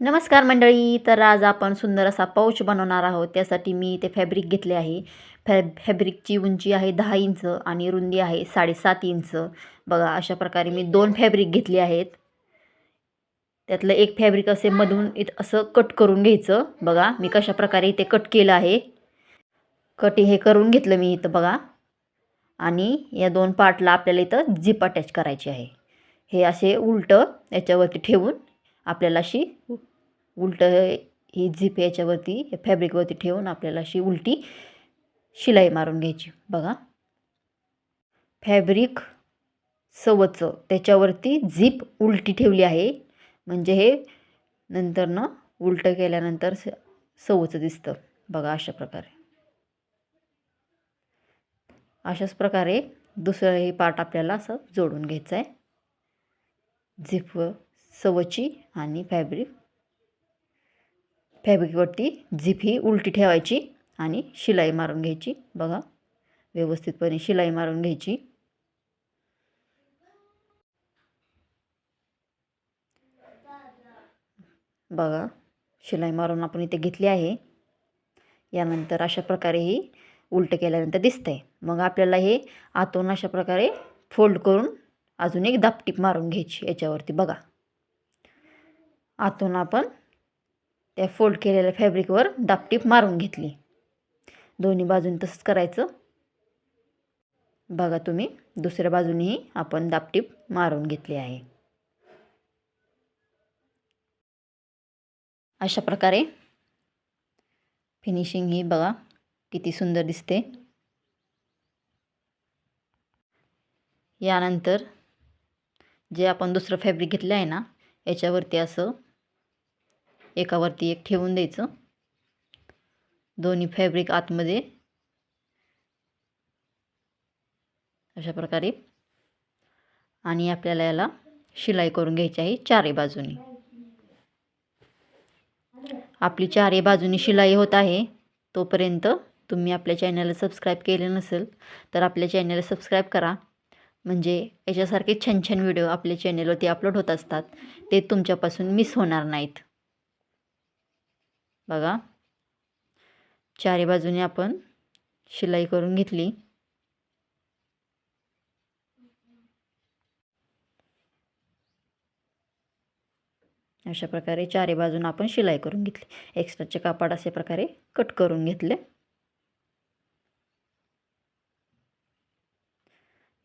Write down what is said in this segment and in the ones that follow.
नमस्कार मंडळी तर आज आपण सुंदर असा पाऊच बनवणार आहोत. त्यासाठी मी ते फॅब्रिक घेतले आहे. फॅ फॅब्रिकची उंची आहे दहा इंच आणि रुंदी आहे साडेसात इंच. बघा अशा प्रकारे मी दोन फॅब्रिक घेतले आहेत. त्यातलं एक फॅब्रिक असे मधून इथं असं कट करून घ्यायचं. बघा मी कशा प्रकारे इथे कट केलं आहे. कट हे करून घेतलं मी इथं बघा. आणि या दोन पार्टला आपल्याला इथं झिप अटॅच करायची आहे. हे असे उलटं याच्यावरती ठेवून आपल्याला अशी उलट ही झिप याच्यावरती फॅब्रिकवरती ठेवून आपल्याला अशी उलटी शिलाई मारून घ्यायची. बघा. फॅब्रिक सवचं. त्याच्यावरती झिप उलटी ठेवली आहे. म्हणजे हे नंतरनं उलटं केल्यानंतर स सवचं दिसतं. बघा अशा प्रकारे. अशाच प्रकारे दुसरं हे पार्ट आपल्याला असं जोडून घ्यायचं आहे झिप सवची आणि फॅब्रिक. फॅब्रिकवरती झिप ही उलटी ठेवायची आणि शिलाई मारून घ्यायची. बघा व्यवस्थितपणे शिलाई मारून घ्यायची. बघा शिलाई मारून आपण इथे घेतली आहे. यानंतर अशा प्रकारे ही उलटं केल्यानंतर दिसतंय. मग आपल्याला हे आतून अशा प्रकारे फोल्ड करून अजून एक दापटीप मारून घ्यायची याच्यावरती. बघा. आतून आपण त्या फोल्ड केलेल्या फॅब्रिकवर दापटीप मारून घेतली. दोन्ही बाजूनी तसंच करायचं. बघा तुम्ही दुसऱ्या बाजूनेही आपण दापटीप मारून घेतली आहे. अशा प्रकारे फिनिशिंग ही बघा किती सुंदर दिसते. यानंतर जे आपण दुसरं फॅब्रिक घेतलं आहे ना याच्यावरती असं एकावरती एक ठेवून द्यायचं. दोन्ही फॅब्रिक आतमध्ये. अशा प्रकारे. आणि आपल्याला याला शिलाई करून घ्यायची आहे चारही बाजूनी. आपली चारही बाजूनी शिलाई होत आहे. तोपर्यंत तुम्ही आपल्या चॅनलला सबस्क्राईब केले नसेल तर आपल्या चॅनलला सबस्क्राईब करा. म्हणजे याच्यासारखे छान छान व्हिडिओ आपल्या चॅनलवरती अपलोड होत असतात. ते तुमच्यापासून मिस होणार नाहीत. बघा. चारी बाजूने आपण शिलाई करून घेतली. अशा प्रकारे चारी बाजून आपण शिलाई करून घेतली. एक्स्ट्राचे कापड अशा प्रकारे कट करून घेतले.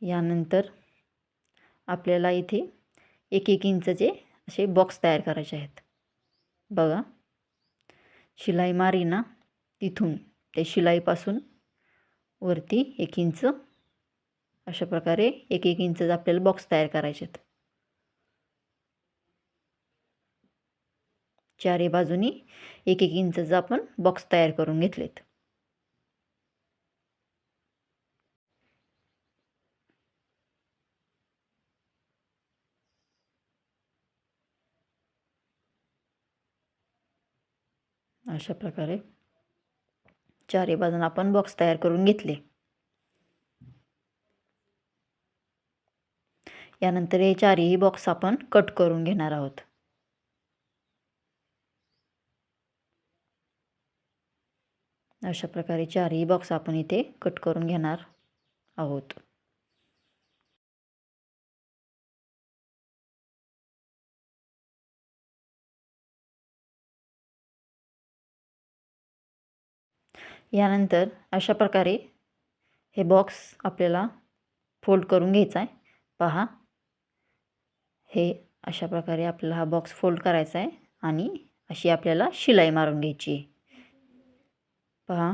यानंतर आपल्याला इथे एक एक इंचचे असे बॉक्स तयार करायचे आहेत. बघा. शिलाई मारी ना तिथून ते शिलाईपासून वरती एक इंच अशा प्रकारे एक एक इंच आपल्याला बॉक्स तयार करायचे आहेत चारही बाजूनी एक एक इंचचा आपण बॉक्स तयार करून घेतलेत. अशा प्रकारे चारही बाजून आपण बॉक्स तयार करून घेतले. यानंतर हे चारही बॉक्स आपण कट करून घेणार आहोत. अशा प्रकारे चारही बॉक्स आपण इथे कट करून घेणार आहोत. यानंतर अशा प्रकारे हे बॉक्स आपल्याला फोल्ड करून घ्यायचा आहे. पहा. हे अशा प्रकारे आपल्याला हा बॉक्स फोल्ड करायचा आहे आणि अशी आपल्याला शिलाई मारून घ्यायची आहे. पहा.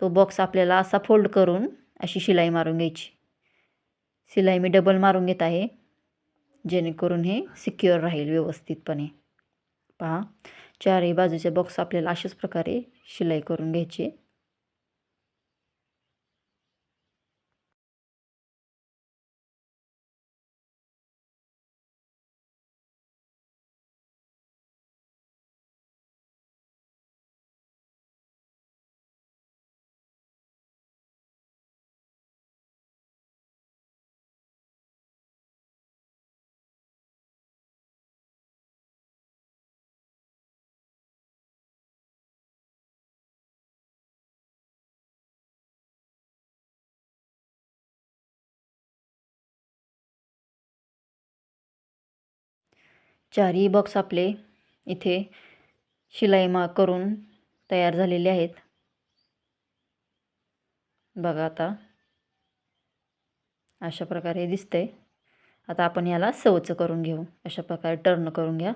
तो बॉक्स आपल्याला असा फोल्ड करून अशी शिलाई मारून घ्यायची. शिलाई मी डबल मारून घेत आहे. जेणेकरून हे सिक्युअर राहील व्यवस्थितपणे. पहा. चारही बाजूचे बॉक्स आपल्याला अशाच प्रकारे शिलाई करून घ्यायची. चारही बॉक्स आपले इथे शिलाई मा करून तयार झालेले आहेत. बघा आता. अशा प्रकारे दिसतंय. आता आपण याला सवच करून घेऊ. अशा प्रकारे टर्न करून घ्या.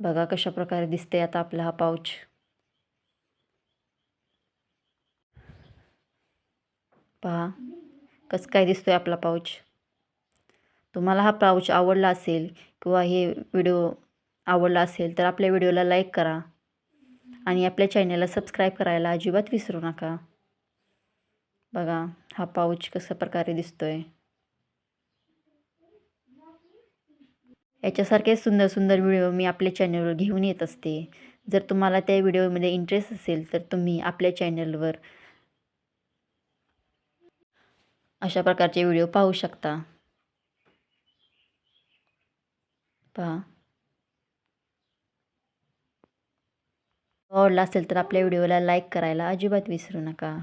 बघा कशा प्रकारे दिसते आता आपला हा पाऊच पहा कसं काय दिसतो आहे आपला पाऊच. तुम्हाला हा पाऊच आवडला असेल किंवा हे व्हिडिओ आवडला असेल तर आपल्या व्हिडिओला लाईक करा आणि आपल्या चॅनलला सबस्क्राईब करायला अजिबात विसरू नका. बघा हा पाऊच कशा प्रकारे दिसतो आहे याच्यासारखे सुंदर सुंदर व्हिडिओ मी आपल्या चॅनलवर घेऊन येत असते. जर तुम्हाला त्या व्हिडिओमध्ये इंटरेस्ट असेल तर तुम्ही आपल्या चॅनलवर अशा प्रकारचे व्हिडिओ पाहू शकता. पहा. आवडला असेल तर आपल्या व्हिडिओला लाईक करायला अजिबात विसरू नका.